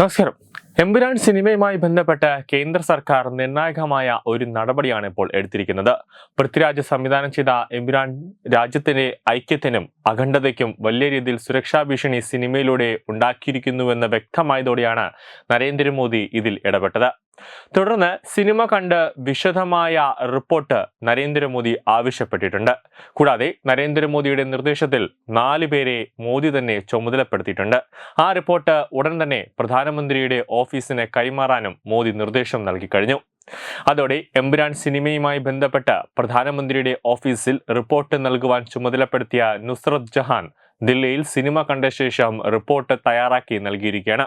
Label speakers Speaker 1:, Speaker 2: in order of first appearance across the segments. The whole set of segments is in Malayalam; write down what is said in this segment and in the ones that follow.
Speaker 1: നമസ്കാരം. എമ്പുരാൻ സിനിമയുമായി ബന്ധപ്പെട്ട് കേന്ദ്ര സർക്കാർ നിർണായകമായ ഒരു നടപടിയാണ് ഇപ്പോൾ എടുത്തിരിക്കുന്നത്. പൃഥ്വിരാജ് സംവിധാനം ചെയ്ത എമ്പുരാൻ രാജ്യത്തിന്റെ ഐക്യത്തിനും അഖണ്ഡതയ്ക്കും വലിയ രീതിയിൽ സുരക്ഷാ ഭീഷണി സിനിമയിലൂടെ ഉണ്ടാക്കിയിരിക്കുന്നുവെന്ന് വ്യക്തമായതോടെയാണ് നരേന്ദ്രമോദി ഇതിൽ ഇടപെട്ടത്. തുടർന്ന് സിനിമ കണ്ട് വിശദമായ റിപ്പോർട്ട് നരേന്ദ്രമോദി ആവശ്യപ്പെട്ടിട്ടുണ്ട്. കൂടാതെ നരേന്ദ്രമോദിയുടെ നിർദ്ദേശത്തിൽ നാല് പേരെ മോദി തന്നെ ചുമതലപ്പെടുത്തിയിട്ടുണ്ട്. ആ റിപ്പോർട്ട് ഉടൻ തന്നെ പ്രധാനമന്ത്രിയുടെ ഓഫീസിന് കൈമാറാനും മോദി നിർദ്ദേശം നൽകി കഴിഞ്ഞു. അതോടെ എമ്പുരാൻ സിനിമയുമായി ബന്ധപ്പെട്ട് പ്രധാനമന്ത്രിയുടെ ഓഫീസിൽ റിപ്പോർട്ട് നൽകുവാൻ ചുമതലപ്പെടുത്തിയ നുസ്രത് ജഹാൻ ദില്ലിയിൽ സിനിമ കണ്ട ശേഷം റിപ്പോർട്ട് തയ്യാറാക്കി നൽകിയിരിക്കുകയാണ്.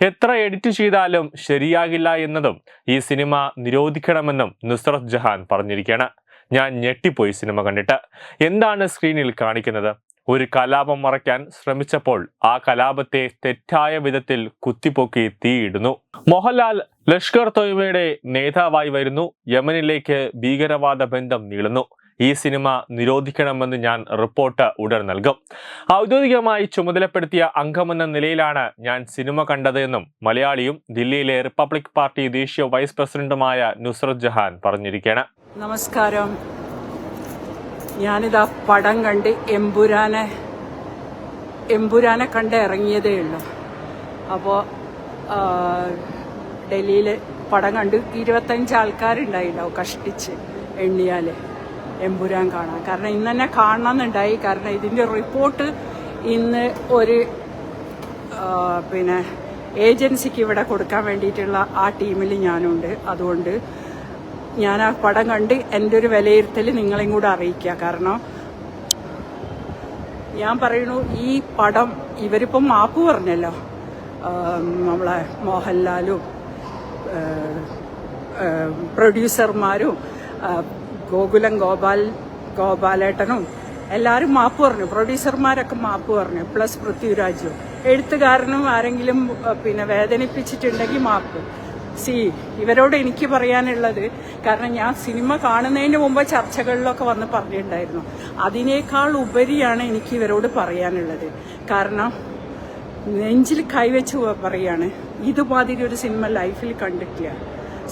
Speaker 1: എത്ര എഡിറ്റ് ചെയ്താലും ശരിയാകില്ല എന്നതും ഈ സിനിമ നിരോധിക്കണമെന്നും നുസ്രത് ജഹാൻ പറഞ്ഞിരിക്കുകയാണ്. ഞാൻ ഞെട്ടിപ്പോയി സിനിമ കണ്ടിട്ട്. എന്താണ് സ്ക്രീനിൽ കാണിക്കുന്നത്? ഒരു കലാപം മറയ്ക്കാൻ ശ്രമിച്ചപ്പോൾ ആ കലാപത്തെ തെറ്റായ വിധത്തിൽ കുത്തിപ്പൊക്കി തീയിടുന്നു. മോഹൻലാൽ ലഷ്കർ തൊയ്മയുടെ നേതാവായി വരുന്നു. യമനിലേക്ക് ഭീകരവാദ ബന്ധം നീളുന്നു. ഈ സിനിമ നിരോധിക്കണമെന്ന് ഞാൻ റിപ്പോർട്ട് ഉടൻ നൽകും. ഔദ്യോഗികമായി ചുമതലപ്പെടുത്തിയ അംഗമെന്ന നിലയിലാണ് ഞാൻ സിനിമ കണ്ടതെന്നും മലയാളിയും ദില്ലിയിലെ റിപ്പബ്ലിക് പാർട്ടി ദേശീയ വൈസ് പ്രസിഡന്റുമായ നുസ്രത് ജഹാൻ പറഞ്ഞിരിക്കുകയാണ്
Speaker 2: നമസ്കാരം. ഞാനിതാ പടം കണ്ട് എമ്പുരാനെ എമ്പുരാനെ കണ്ട് ഇറങ്ങിയതേ ഉള്ളൂ. അപ്പോൾ ഡൽഹിയിൽ പടം കണ്ട് ഇരുപത്തഞ്ച് ആൾക്കാരുണ്ടായിണ്ടാവും കഷ്ടിച്ച് എണ്ണിയാൽ എമ്പുരാൻ കാണാൻ. കാരണം ഇന്ന് തന്നെ കാണണമെന്നുണ്ടായി. കാരണം ഇതിന്റെ റിപ്പോർട്ട് ഇന്ന് ഒരു പിന്നെ ഏജൻസിക്ക് ഇവിടെ കൊടുക്കാൻ വേണ്ടിയിട്ടുള്ള ആ ടീമിൽ ഞാനുണ്ട്. അതുകൊണ്ട് ഞാൻ ആ പടം കണ്ട് എന്റെ ഒരു വിലയിരുത്തൽ നിങ്ങളെയും കൂടെ അറിയിക്കുക. കാരണം ഞാൻ പറയുന്നു ഈ പടം ഇവരിപ്പം മാപ്പ് പറഞ്ഞല്ലോ. നമ്മളെ മോഹൻലാലും പ്രൊഡ്യൂസർമാരും ഗോകുലം ഗോപാൽ ഗോപാലേട്ടനും എല്ലാവരും മാപ്പ് പറഞ്ഞു. പ്രൊഡ്യൂസർമാരൊക്കെ മാപ്പ് പറഞ്ഞു. പ്ലസ് പൃഥ്വിരാജും. എഴുത്തുകാരനും ആരെങ്കിലും പിന്നെ വേദനിപ്പിച്ചിട്ടുണ്ടെങ്കിൽ മാപ്പ്. സി ഇവരോട് എനിക്ക് പറയാനുള്ളത് കാരണം ഞാൻ സിനിമ കാണുന്നതിന് മുമ്പ് ചർച്ചകളിലൊക്കെ വന്ന് പറഞ്ഞിട്ടുണ്ടായിരുന്നു. അതിനേക്കാൾ ഉപരിയാണ് എനിക്ക് ഇവരോട് പറയാനുള്ളത്. കാരണം നെഞ്ചിൽ കൈവച്ച് പറയാണ് ഇതുമാതിരി ഒരു സിനിമ ലൈഫിൽ കണ്ടിട്ടില്ല.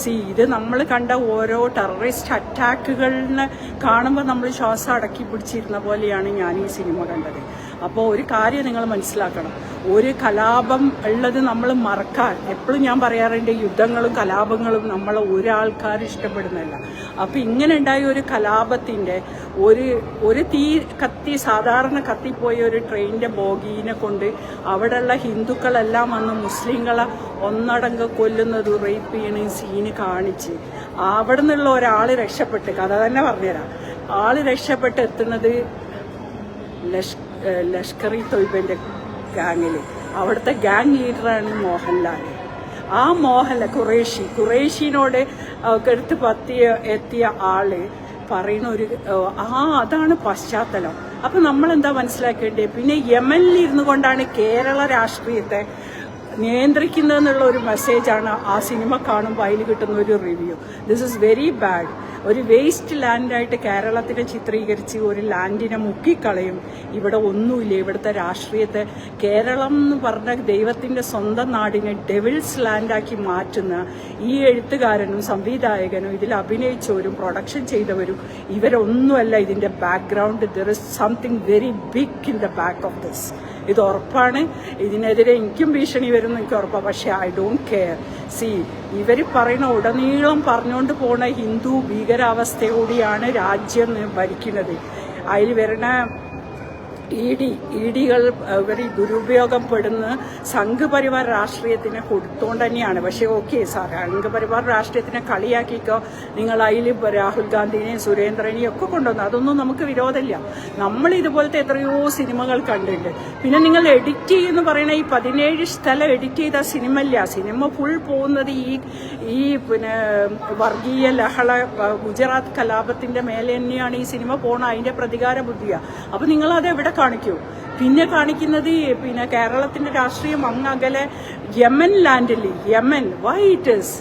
Speaker 2: സി ഇത് നമ്മൾ കണ്ട ഓരോ ടെററിസ്റ്റ് അറ്റാക്കുകളിനെ കാണുമ്പോൾ നമ്മൾ ശ്വാസം അടക്കി പിടിച്ചിരുന്ന പോലെയാണ് ഞാൻ ഈ സിനിമ കണ്ടത്. അപ്പോൾ ഒരു കാര്യം നിങ്ങൾ മനസ്സിലാക്കണം. ഒരു കലാപം ഉള്ളത് നമ്മൾ മറക്കാൻ എപ്പോഴും ഞാൻ പറയാറുണ്ട് യുദ്ധങ്ങളും കലാപങ്ങളും നമ്മൾ ഒരാൾക്കാർ ഇഷ്ടപ്പെടുന്നില്ല അപ്പോൾ ഇങ്ങനെ ഉണ്ടായ ഒരു കലാപത്തിന്റെ ഒരു ഒരു തീ കത്തി സാധാരണ കത്തിപ്പോയ ഒരു ട്രെയിനിന്റെ ബോഗീനെ കൊണ്ട് അവിടെയുള്ള ഹിന്ദുക്കളെല്ലാം വന്ന് മുസ്ലിങ്ങളെ ഒന്നടങ്ക് കൊല്ലുന്നത് റേപ്പ് ചെയ്യണ സീന് കാണിച്ച് അവിടെ നിന്നുള്ള ഒരാൾ രക്ഷപ്പെട്ട് കഥ തന്നെ പറഞ്ഞുതരാം. ആൾ രക്ഷപ്പെട്ട് എത്തുന്നത് ലഷ് ഏഹ് ലഷ്കർ ഇ തൊയ്ബന്റെ ഗാങ്ങിൽ അവിടുത്തെ ഗാങ് ലീഡറാണ് മോഹൻലാൽ. ആ മോഹൻലാൽ ഖുറേഷി. ഖുറേഷിനോട് എടുത്ത് പത്തിയ എത്തിയ ആൾ പറയുന്ന ഒരു ആ അതാണ് പശ്ചാത്തലം. അപ്പൊ നമ്മൾ എന്താ മനസ്സിലാക്കേണ്ടത് പിന്നെ യമനിൽ ഇരുന്നു കൊണ്ടാണ് കേരള രാഷ്ട്രീയത്തെ നിയന്ത്രിക്കുന്നതെന്നുള്ള ഒരു മെസ്സേജാണ് ആ സിനിമ കാണുമ്പോൾ അതിൽ കിട്ടുന്ന ഒരു review this is very bad ഒരു വേസ്റ്റ് ലാൻഡായിട്ട് കേരളത്തിനെ ചിത്രീകരിച്ച് ഒരു ലാൻഡിനെ മുക്കിക്കളയും. ഇവിടെ ഒന്നുമില്ല. ഇവിടുത്തെ രാഷ്ട്രീയത്തെ കേരളം എന്ന് പറഞ്ഞ ദൈവത്തിന്റെ സ്വന്തം നാടിനെ ഡെവിൾസ് ലാൻഡാക്കി മാറ്റുന്ന ഈ എഴുത്തുകാരനും സംവിധായകനും ഇതിൽ അഭിനയിച്ചവരും പ്രൊഡക്ഷൻ ചെയ്തവരും ഇവരൊന്നുമല്ല ഇതിന്റെ background there is something very big in the back of this ഇത് ഉറപ്പാണ്. ഇതിനെതിരെ എനിക്കും ഭീഷണി വരും എനിക്ക് ഉറപ്പാണ് പക്ഷെ ഐ ഡോണ്ട് കെയർ സി ഇവർ പറയുന്ന ഉടനീളം പറഞ്ഞുകൊണ്ട് പോണ ഹിന്ദു ഭീകരാവസ്ഥയോടെയാണ് രാജ്യം ഭരിക്കുന്നത്. അതിൽ വരുന്ന ഇ ഡി ഇ ഡികൾ ഇവർ ദുരുപയോഗപ്പെടുന്ന സംഘപരിവാർ രാഷ്ട്രീയത്തിനെ കൊടുത്തോണ്ട് തന്നെയാണ്. പക്ഷേ ഓക്കെ സാർ സംഘപരിവാർ രാഷ്ട്രീയത്തിനെ കളിയാക്കിക്കോ. നിങ്ങൾ അതിൽ രാഹുൽ ഗാന്ധിനെയും സുരേന്ദ്രനെയും ഒക്കെ കൊണ്ടുവന്നു. അതൊന്നും നമുക്ക് വിരോധമില്ല. നമ്മൾ ഇതുപോലത്തെ എത്രയോ സിനിമകൾ കണ്ടിട്ടുണ്ട്. പിന്നെ നിങ്ങൾ എഡിറ്റ് ചെയ്യുന്ന പറയുന്ന ഈ പതിനേഴ് സ്ഥലം എഡിറ്റ് ചെയ്ത സിനിമ ഇല്ല സിനിമ ഫുൾ പോകുന്നത് ഈ ഈ പിന്നെ വർഗീയ ലഹള ഗുജറാത്ത് കലാപത്തിന്റെ മേലെ തന്നെയാണ് ഈ സിനിമ പോണ അതിന്റെ പ്രതികാര ബുദ്ധിയാ. അപ്പൊ നിങ്ങൾ അത് എവിടെ കാണിക്കൂ. പിന്നെ കാണിക്കുന്നത് പിന്നെ കേരളത്തിന്റെ രാഷ്ട്രീയം അങ്ങകലെ യമൻ ലാൻഡിൽ യമൻ വൈ ഇറ്റ് ഇസ്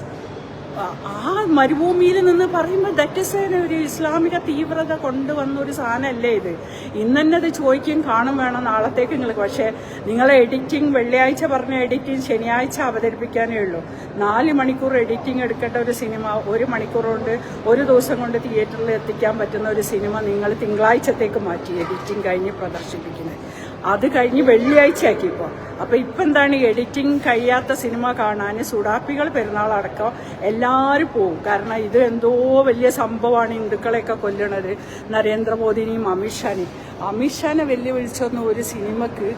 Speaker 2: ആ- മരുഭൂമിയിൽ നിന്ന് പറയുമ്പോൾ ദറ്റ് ഇസ് ഒരു ഇസ്ലാമിക തീവ്രത കൊണ്ടുവന്ന ഒരു സാധനമല്ലേ ഇത്. ഇന്ന് അത് ചോദിക്കും കാണും വേണം നാളത്തേക്ക് നിങ്ങൾക്ക്. പക്ഷേ നിങ്ങൾ എഡിറ്റിംഗ് വെള്ളിയാഴ്ച പറഞ്ഞ എഡിറ്റിംഗ് ശനിയാഴ്ച അവതരിപ്പിക്കാനേ ഉള്ളൂ. നാല് മണിക്കൂർ എഡിറ്റിംഗ് എടുക്കേണ്ട ഒരു സിനിമ ഒരു മണിക്കൂർ കൊണ്ട് ഒരു ദിവസം കൊണ്ട് തിയേറ്ററിൽ എത്തിക്കാൻ പറ്റുന്ന ഒരു സിനിമ നിങ്ങൾ തിങ്കളാഴ്ചത്തേക്ക് മാറ്റി എഡിറ്റിംഗ് കഴിഞ്ഞ് പ്രദർശിപ്പിക്കുന്നത്. അത് കഴിഞ്ഞ് വെള്ളിയാഴ്ചയാക്കി ഇപ്പോൾ അപ്പോൾ ഇപ്പം എന്താണ് എഡിറ്റിംഗ് കഴിയാത്ത സിനിമ കാണാൻ സുഡാപ്പികൾ പെരുന്നാളടക്കം എല്ലാവരും പോവും. കാരണം ഇത് എന്തോ വലിയ സംഭവമാണ് ഹിന്ദുക്കളെയൊക്കെ കൊല്ലണത്. നരേന്ദ്രമോദിനെയും അമിത്ഷാനെയും. അമിത്ഷാനെ വെല്ലുവിളിച്ചൊന്നും ഒരു സിനിമക്ക്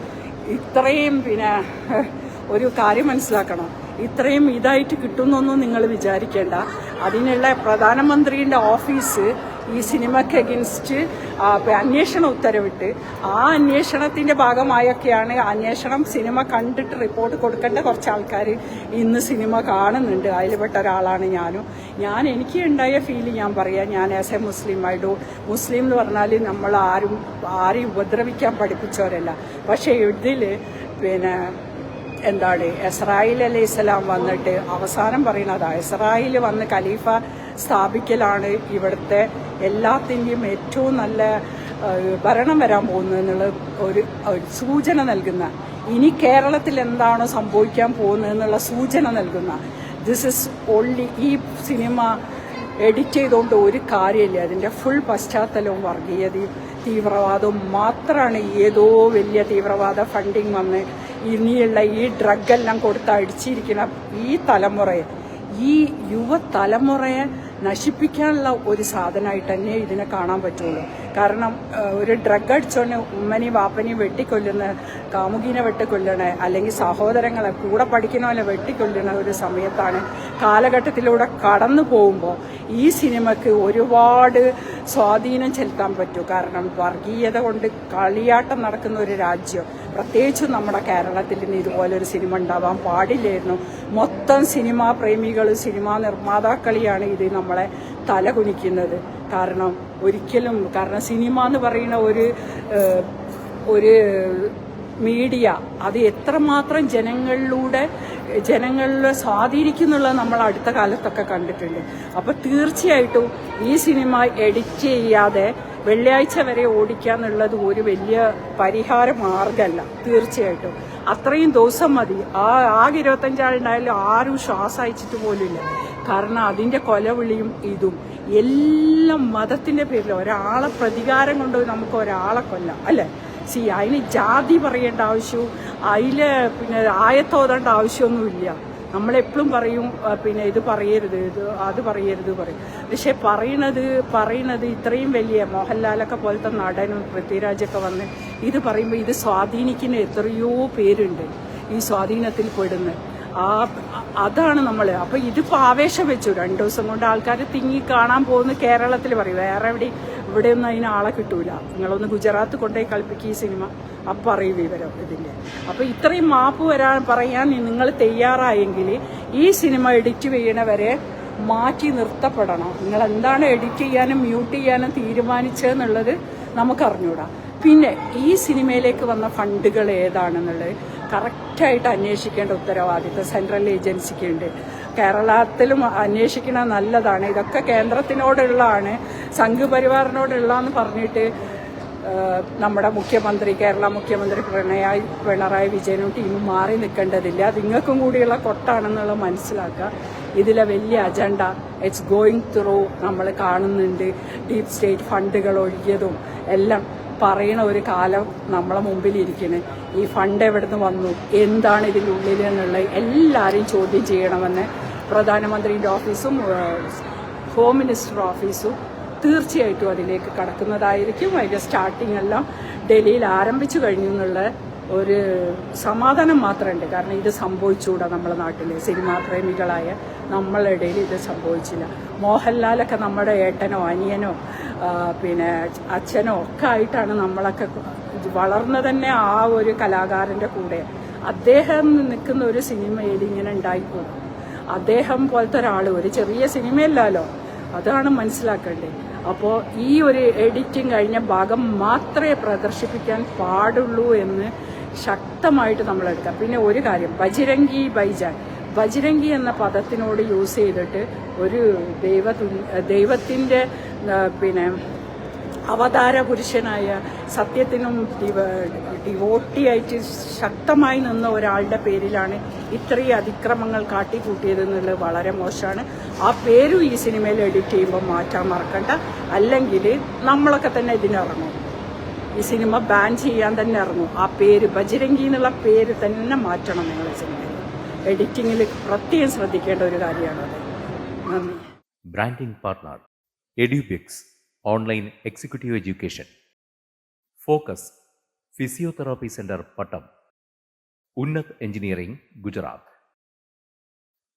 Speaker 2: ഇത്രയും പിന്നെ ഒരു കാര്യം മനസ്സിലാക്കണം. ഇത്രയും ഇതായിട്ട് കിട്ടുന്നൊന്നും നിങ്ങൾ വിചാരിക്കേണ്ട. അതിനുള്ള പ്രധാനമന്ത്രിയുടെ ഓഫീസ് ഈ സിനിമയ്ക്ക് അഗെൻസ്റ്റ് അന്വേഷണ ഉത്തരവിട്ട്. ആ അന്വേഷണത്തിന്റെ ഭാഗമായൊക്കെയാണ് അന്വേഷണം സിനിമ കണ്ടിട്ട് റിപ്പോർട്ട് കൊടുക്കേണ്ട കുറച്ച് ആൾക്കാർ ഇന്ന് സിനിമ കാണുന്നുണ്ട്. അതിൽപ്പെട്ട ഒരാളാണ് ഞാനും. ഞാൻ എനിക്ക് ഉണ്ടായ ഫീൽ ഞാൻ പറയാം. ഞാൻ as a Muslim I do Muslim എന്ന് പറഞ്ഞാൽ നമ്മൾ ആരും ആരെയും ഉപദ്രവിക്കാൻ പഠിപ്പിച്ചവരല്ല. പക്ഷേ ഇതിൽ പിന്നെ എന്താണ് ഇസ്രായേൽ അലൈഹി സ്വലാം വന്നിട്ട് അവസാനം പറയുന്നതാ ഇസ്രായേൽ വന്ന് ഖലീഫ സ്ഥാപിക്കലാണ് ഇവിടുത്തെ എല്ലാത്തിന്റെയും ഏറ്റവും നല്ല ഭരണം വരാൻ പോകുന്നതെന്നുള്ള ഒരു സൂചന നൽകുന്ന ഇനി കേരളത്തിൽ എന്താണോ സംഭവിക്കാൻ പോകുന്നതെന്നുള്ള സൂചന നൽകുന്ന ദിസ് ഇസ് ഓൺലി ഈ സിനിമ എഡിറ്റ് ചെയ്തുകൊണ്ട് ഒരു കാര്യമില്ല. അതിന്റെ ഫുൾ പശ്ചാത്തലവും വർഗീയതയും തീവ്രവാദവും മാത്രമാണ് ഏതോ വലിയ തീവ്രവാദ ഫണ്ടിങ് വന്ന് ഇനിയുള്ള ഈ ഡ്രഗ് എല്ലാം കൊടുത്ത് അടിച്ചിരിക്കുന്ന ഈ തലമുറയെ ഈ യുവതലമുറയെ നശിപ്പിക്കാനുള്ള ഒരു സാധനമായിട്ട് തന്നെ ഇതിനെ കാണാൻ പറ്റുള്ളൂ. കാരണം ഒരു ഡ്രഗ് അടിച്ചോണ്ട് ഉമ്മനെയും വാപ്പനെയും വെട്ടിക്കൊല്ലുന്ന കാമുകീനെ വെട്ടിക്കൊല്ലണ അല്ലെങ്കിൽ സഹോദരങ്ങളെ കൂടെ പഠിക്കുന്നവനെ വെട്ടിക്കൊല്ലുന്ന ഒരു സമയത്താണ് കാലഘട്ടത്തിലൂടെ കടന്നു പോകുമ്പോൾ ഈ സിനിമക്ക് ഒരുപാട് സ്വാധീനം ചെലുത്താൻ പറ്റും. കാരണം വർഗീയത കൊണ്ട് കളിയാട്ടം നടക്കുന്ന ഒരു രാജ്യം പ്രത്യേകിച്ചും നമ്മുടെ കേരളത്തിൽ ഇനി ഇതുപോലൊരു സിനിമ ഉണ്ടാവാൻ പാടില്ലായിരുന്നു. മൊത്തം സിനിമാ പ്രേമികൾ സിനിമാ നിർമ്മാതാക്കളിയാണ് ഇത് നമ്മളെ തലകുനിക്കുന്നത് കാരണം ഒരിക്കലും കാരണം സിനിമ എന്ന് പറയുന്ന ഒരു ഒരു മീഡിയ അത് എത്രമാത്രം ജനങ്ങളിലൂടെ ജനങ്ങളെ സ്വാധീനിക്കുന്നുള്ളത് നമ്മൾ അടുത്ത കാലത്തൊക്കെ കണ്ടിട്ടുണ്ട്. അപ്പോൾ തീർച്ചയായിട്ടും ഈ സിനിമ എഡിറ്റ് ചെയ്യാതെ വെള്ളിയാഴ്ച വരെ ഓടിക്കാന്നുള്ളത് ഒരു വലിയ പരിഹാര മാർഗമല്ല തീർച്ചയായിട്ടും. അത്രയും ദിവസം മതി. ആ ആകെ ഇരുപത്തഞ്ചാളുണ്ടായാലും ആരും ശ്വാസം അയച്ചിട്ട് പോലുമില്ല. കാരണം അതിന്റെ കൊലവിളിയും ഇതും. എല്ലാം മതത്തിന്റെ പേരിൽ ഒരാളെ പ്രതികാരം കൊണ്ട് നമുക്ക് ഒരാളെ കൊല്ലാം അല്ലേ? സി അതിന് ജാതി പറയേണ്ട ആവശ്യവും അതിൽ പിന്നെ ആയത്തോതേണ്ട ആവശ്യമൊന്നുമില്ല. നമ്മളെപ്പോഴും പറയും പിന്നെ ഇത് പറയരുത് ഇത് അത് പറയരുത് പറയും. പക്ഷെ പറയണത് പറയണത് ഇത്രയും വലിയ മോഹൻലാലൊക്കെ പോലത്തെ നടനും പൃഥ്വിരാജൊക്കെ വന്ന് ഇത് പറയുമ്പോൾ ഇത് സ്വാധീനിക്കുന്ന എത്രയോ പേരുണ്ട് ഈ സ്വാധീനത്തിൽ പെടുന്നത് ആ അതാണ് നമ്മൾ അപ്പൊ ഇതിപ്പോ ആവേശം വെച്ചു. രണ്ടു ദിവസം കൊണ്ട് ആൾക്കാർ തിങ്ങി കാണാൻ പോകുന്ന കേരളത്തിൽ പറയും. വേറെ എവിടെ ഇവിടെ ഒന്നും അതിന് ആളെ കിട്ടൂല. നിങ്ങളൊന്ന് ഗുജറാത്ത് കൊണ്ടുപോയി കളിപ്പിക്കുക ഈ സിനിമ. അപ്പം അറിയും വിവരം ഇതിന്റെ അപ്പം ഇത്രയും മാപ്പ് വരാൻ പറയാൻ നിങ്ങൾ തയ്യാറായെങ്കിൽ ഈ സിനിമ എഡിറ്റ് ചെയ്യണവരെ മാറ്റി നിർത്തപ്പെടണം. നിങ്ങൾ എന്താണ് എഡിറ്റ് ചെയ്യാനും മ്യൂട്ട് ചെയ്യാനും തീരുമാനിച്ചതെന്നുള്ളത് നമുക്കറിഞ്ഞൂടാ. പിന്നെ ഈ സിനിമയിലേക്ക് വന്ന ഫണ്ടുകൾ ഏതാണെന്നുള്ളത് കറക്റ്റായിട്ട് അന്വേഷിക്കേണ്ട ഉത്തരവാദിത്വം സെൻട്രൽ ഏജൻസിക്ക് ഉണ്ട് കേരളത്തിലും അന്വേഷിക്കണ നല്ലതാണ്. ഇതൊക്കെ കേന്ദ്രത്തിനോടുള്ളതാണ്. സംഘപരിവാറിനോടുള്ളതെന്ന് പറഞ്ഞിട്ട് നമ്മുടെ മുഖ്യമന്ത്രി കേരള മുഖ്യമന്ത്രി പ്രണയായി പിണറായി വിജയനും ടീമും മാറി നിൽക്കേണ്ടതില്ല. അത് നിങ്ങൾക്കും കൂടിയുള്ള കൊട്ടാണെന്നുള്ളത് മനസ്സിലാക്കുക. ഇതിലെ വലിയ അജണ്ട ഇറ്റ്സ് ഗോയിങ് ത്രൂ നമ്മൾ കാണുന്നുണ്ട്. ഡീപ് സ്റ്റേറ്റ് ഫണ്ടുകൾ ഒഴുകിയതും എല്ലാം. പറയണ ഒരു കാലം നമ്മളെ മുമ്പിൽ ഇരിക്കുന്നത് ഈ ഫണ്ട് എവിടുന്ന് വന്നു? എന്താണ് ഇതിനുള്ളിൽ എന്നുള്ള എന്നുള്ളത് എല്ലാവരും ചോദ്യം ചെയ്യണമെന്ന് പ്രധാനമന്ത്രിയുടെ ഓഫീസും ഹോം മിനിസ്റ്റർ ഓഫീസും തീർച്ചയായിട്ടും അതിലേക്ക് കടക്കുന്നതായിരിക്കും. അതിന്റെ സ്റ്റാർട്ടിംഗ് എല്ലാം ഡൽഹിയിൽ ആരംഭിച്ചു കഴിഞ്ഞു എന്നുള്ള ഒരു സമാധാനം മാത്രമുണ്ട്. കാരണം ഇത് സംഭവിച്ചുകൂടാ നമ്മുടെ നാട്ടിൽ സിനിമാ പ്രേമികളായ നമ്മളുടെ ഇടയിൽ ഇത് സംഭവിച്ചില്ല. മോഹൻലാലൊക്കെ നമ്മുടെ ഏട്ടനോ അനിയനോ പിന്നെ അച്ഛനോ ഒക്കെ ആയിട്ടാണ് നമ്മളൊക്കെ വളർന്ന തന്നെ ആ ഒരു കലാകാരന്റെ കൂടെ. അദ്ദേഹം നിൽക്കുന്ന ഒരു സിനിമയിൽ ഇങ്ങനെ ഉണ്ടായിപ്പോകും. അദ്ദേഹം പോലത്തെ ഒരാൾ ഒരു ചെറിയ സിനിമയല്ലല്ലോ. അതാണ് മനസ്സിലാക്കേണ്ടത്. അപ്പോൾ ഈ ഒരു എഡിറ്റിംഗ് കഴിഞ്ഞ ഭാഗം മാത്രമേ പ്രദർശിപ്പിക്കാൻ പാടുള്ളൂ എന്ന് ശക്തമായിട്ട് നമ്മൾ എടുക്കാം പിന്നെ ഒരു കാര്യം ബജിരംഗി ബൈജാൻ ബജിരംഗി എന്ന പദത്തിനോട് യൂസ് ചെയ്തിട്ട് ഒരു ദൈവ ദൈവത്തിന്റെ പിന്നെ അവതാര പുരുഷനായ സത്യത്തിനും ഡിവ- ഡിവോട്ടിയായിട്ട് ശക്തമായി നിന്ന ഒരാളുടെ പേരിലാണ് ഇത്രയും അതിക്രമങ്ങൾ കാട്ടിക്കൂട്ടിയതെന്നുള്ളത് വളരെ മോശമാണ്. ആ പേരും ഈ സിനിമയിൽ എഡിറ്റ് ചെയ്യുമ്പോൾ മാറ്റാൻ മറക്കണ്ട. അല്ലെങ്കിൽ നമ്മളൊക്കെ തന്നെ ഇതിനിറങ്ങും. ഈ സിനിമ ബാൻ ചെയ്യാൻ തന്നെ ഇറങ്ങും. ആ പേര് ബജരംഗി എന്നുള്ള പേര് തന്നെ മാറ്റണം നിങ്ങൾ സിനിമയിൽ. എഡിറ്റിങ്ങിൽ പ്രത്യേകം ശ്രദ്ധിക്കേണ്ട ഒരു കാര്യമാണത് നന്ദി.
Speaker 3: Branding partner Edubix online executive education focus physiotherapy centre Pattom Unnath engineering Gujarat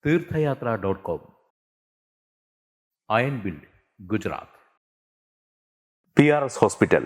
Speaker 3: Theerthayathra dot com iron build Gujarat P R S hospital